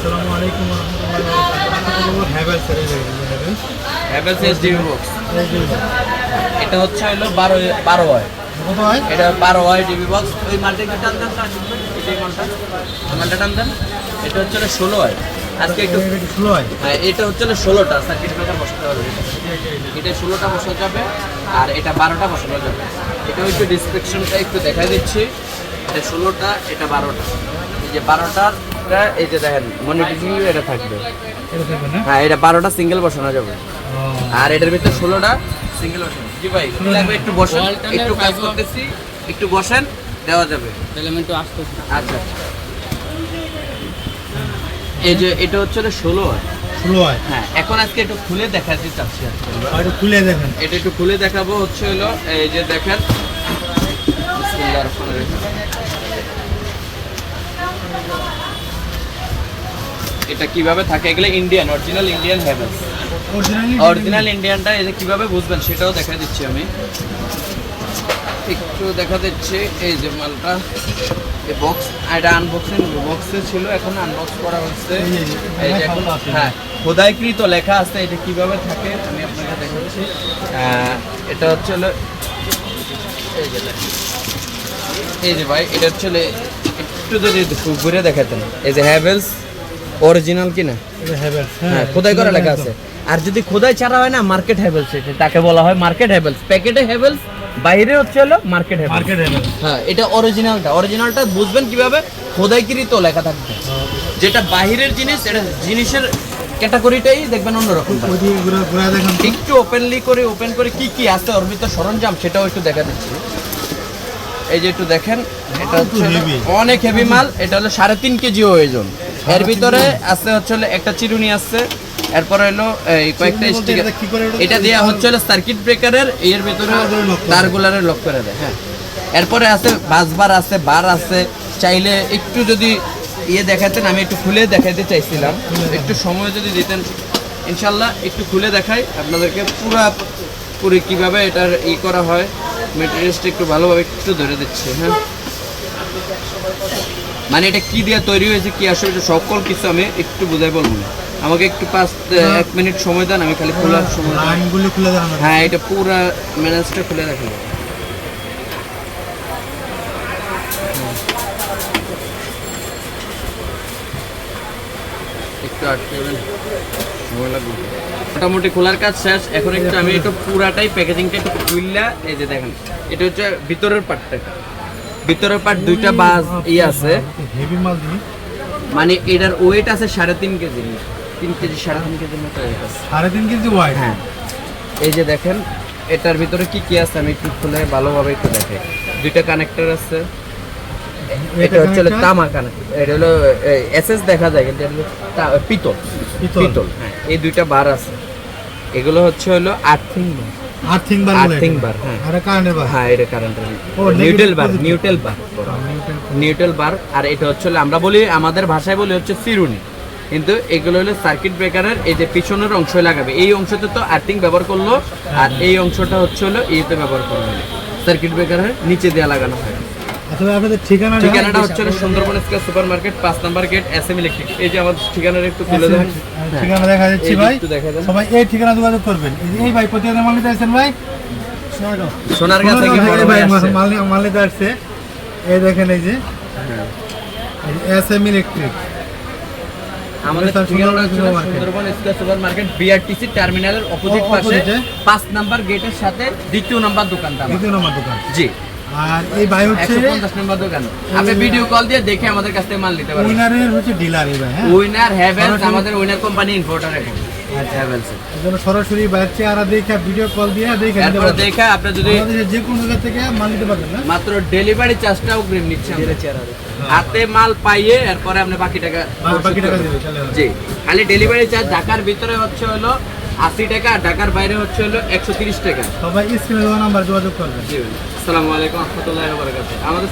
আসসালামু আলাইকুম Havells Havells SDB box এটা হচ্ছে হলো বারো বারো হয় কত হয় এটা বারো হয় ডিবি বক্স ওই মালটা একটু টান দেন মালটা। টান দেন। এটা হচ্ছে ষোলো হয় আজকে একটু এটা হয় হ্যাঁ এটা হচ্ছে হলো ষোলোটা। সার্কিট ব্রেকার বসাতে হবে। এটা। ষোলোটা বসানো যাবে আর এটা বারোটা বসানো যাবে। এটা একটু ডিসক্রিপশনটা একটু দেখাই দিচ্ছি। এটা ষোলোটা এটা বারোটা। এই যে বারোটার এই যে দেখেন মনিটরিং এটা থাকবে। এটা থাকবে হ্যাঁ এটা বারোটা সিঙ্গেল বসানো যাবে। আর এটার ভিতরে ষোলোটা সিঙ্গেল বসানো। জি ভাই লাগবে একটু বসেন একটু কাজ করতেছি একটু বসেন দেওয়া যাবে। তাহলে আমি একটু আসতেছি। আচ্ছা। এই যে এটা হচ্ছে হলো ষোলো হ্যাঁ এখন আজকে একটু খুলে দেখাতে চাচ্ছি আজকে। একটু খুলে দেখেন। এটা একটু খুলে দেখাবো হচ্ছে হলো এই যে দেখেন। বিসমিল্লাহির রহমানির রহিম। এটা কীভাবে থাকে? এগুলো Indian original Indian Havells original ইন্ডিয়ানটা যে কীভাবে বুঝবেন সেটাও দেখা দিচ্ছি আমি। একটু দেখা দিচ্ছে এই যে মালটা এই বক্স এটা আনবক্সিং বক্সে ছিল এখন আনবক্স করা হচ্ছে। এই যে, এখন হ্যাঁ খোদাইকৃত লেখা আছে এটা কীভাবে থাকে আমি আপনাকে দেখাচ্ছি। এটা হচ্ছে হলো এই যে। এই যে ভাই এটা হচ্ছে একটু যদি ঘুরে দেখাতেন। এই যে হ্যাভেলস অরিজিনাল কিনা? হ্যাঁ খোদাই করা লেখা আছে। আর যদি খোদাই ছাড়া হয় না মার্কেট হ্যাভেলস তাকে বলা হয় মার্কেট হ্যাভেলস প্যাকেটে হ্যাভেলস বাইরে হচ্ছে হলো মার্কেট মার্কেট হ্যাভেলস হ্যাঁ এটা অরিজিনালটা অরিজিনালটা বুঝবেন কীভাবে? খোদাইকৃত লেখা থাকবে। যেটা বাহিরের জিনিস এটা জিনিসের ক্যাটাগরিটাই দেখবেন অন্যরকম। একটু ওপেনলি করে ওপেন করে কি কি আছে ওর ভিতরে সরঞ্জাম সেটাও একটু দেখা দিচ্ছি। এই যে একটু দেখেন এটা হচ্ছে অনেক হেভি মাল। এটা হলো সাড়ে তিন কেজি ওজন। এর ভিতরে আছে হচ্ছে একটা চিরুনি আছে এরপরে হলো এই কয়েকটা স্টিকার এটা দেওয়া হচ্ছে সার্কিট ব্রেকারের এর ভিতরে তারগুলারে লক করে দেয় হ্যাঁ। এরপরে আছে বাসবার আছে বার আছে। চাইলে একটু যদি ইয়ে দেখাতেন আমি একটু খুলে দেখাইতে চাইছিলাম। একটু সময় যদি দিতেন ইনশাল্লাহ একটু খুলে দেখাই। আপনাদেরকে পুরা পুরি কীভাবে এটার ই করা হয় মেটেরিয়ালসটা একটু ভালোভাবে একটু ধরে দিচ্ছি হ্যাঁ। মানে এটা কি দিয়ে তৈরি হয়েছে কি আসলে এটা সকল কিছু আমি একটু বুঝাই বলব আমাকে একটু পাঁচ এক মিনিট সময় দেন আমি খালি খোলার সময় লাইনগুলো খুলে হ্যাঁ এটা পুরা ম্যানেজটা খুলে রাখব একটু আটকে সময় লাগবে। মোটামুটি খোলার কাজ শেষ এখন একটু আমি একটু পুরাটাই প্যাকেজিংটা একটু খুললা এই যে দেখেন এটা হচ্ছে ভিতরের পার্টটা ভিতরের পার্ট দুইটা বাস ই আছে। হেভি মাল মানে এটার ওয়েট আছে সাড়ে তিন কেজি। তিন কেজি সাড়ে তিন কেজির মতো ওয়েট আছে। সাড়ে তিন কেজি ওয়াইড হ্যাঁ। এই যে দেখেন এটার ভিতরে কি কি আছে আমি একটু খুলে ভালোভাবে একটু দেখে। দুইটা কানেক্টর আছে। এটা হচ্ছে তামা কানেক্টর এটা হলো এসএস দেখা যায় কিন্তু এটা পিতল। পিতল। হ্যাঁ। এই দুইটা বার আছে। এগুলো হচ্ছে হলো earthing bar earthing bar earthing bar হ্যাঁ। আর কারেন্টের বার। হ্যাঁ এটা কারেন্টের ও, neutral bar neutral bar. Neutral bar. আর এটা হচ্ছে আমরা বলি আমাদের ভাষায় বলি হচ্ছে সিরুনি কিন্তু এগুলো হলো সার্কিট ব্রেকারের এই যে পিছনের অংশ লাগাবে। এই অংশতে তো আর্থিং ব্যবহার করল আর এই অংশটা হচ্ছে হলো এইতে ব্যবহার করল। সার্কিট ব্রেকারের নিচে দেওয়া লাগানো হয়। আসলে আপনাদের ঠিকানা ঠিকানাটা হচ্ছে সুন্দরবন স্কয়ার সুপার মার্কেট পাঁচ number gate S M Electric এই যে আমাদের ঠিকানাটা একটু তুলে হ্যাঁ। ঠিকানা দেখা যাচ্ছে ভাই। সবাই এই ঠিকানা যোগাযোগ করবেন। এই ভাই প্রতিদিন মাল নিতে আসছেন ভাই? সোনার গাছ থেকে বড় ভাই মাল মাল নিতে আসছে। এই দেখেন এই যে। এস এম ইলেকট্রিক আমাদের হচ্ছে। Sundarban Square Super Market BRTC টার্মিনালের অপোজিট পাশে। পাঁচ নাম্বার গেটের সাথে দ্বিতীয় নাম্বার দোকানটা দ্বিতীয় নম্বর দোকান। জি। আর এই ভাই হচ্ছে একশো পঞ্চাশ নম্বর দোকান। আপনি ভিডিও কল দিয়ে দেখে আমাদের কাছ থেকে মাল নিতে পারবেন। উইনারের হচ্ছে ডিলার এই ভাই হ্যাঁ? উইনার হ্যাভেলস আমাদের উইনার কোম্পানি ইম্পোর্টার এখন। হ্যাভেলস এই জন্য সরাসরি বাইরের চেহারা দেখে ভিডিও কল দিয়ে দেখে নিতে দেখে আপনি যদি যে কোনো জায়গা থেকে মাল নিতে পারবেন না মাত্র ডেলিভারি চার্জটা অগ্রিম নিচ্ছে আমরা। হাতে মাল পাইয়ে এরপরে আপনি বাকি টাকা বাকি টাকা দেবে জি। খালি ডেলিভারি চার্জ ঢাকার ভিতরে হচ্ছে হলো আশি টাকা আর ঢাকার বাইরে হচ্ছে হলো একশো তিরিশ টাকা। সবাই স্ক্রিনে দেওয়া নাম্বার যোগাযোগ করবেন। জি আসসালামু আলাইকুম রহমতুল্লাহ আমাদের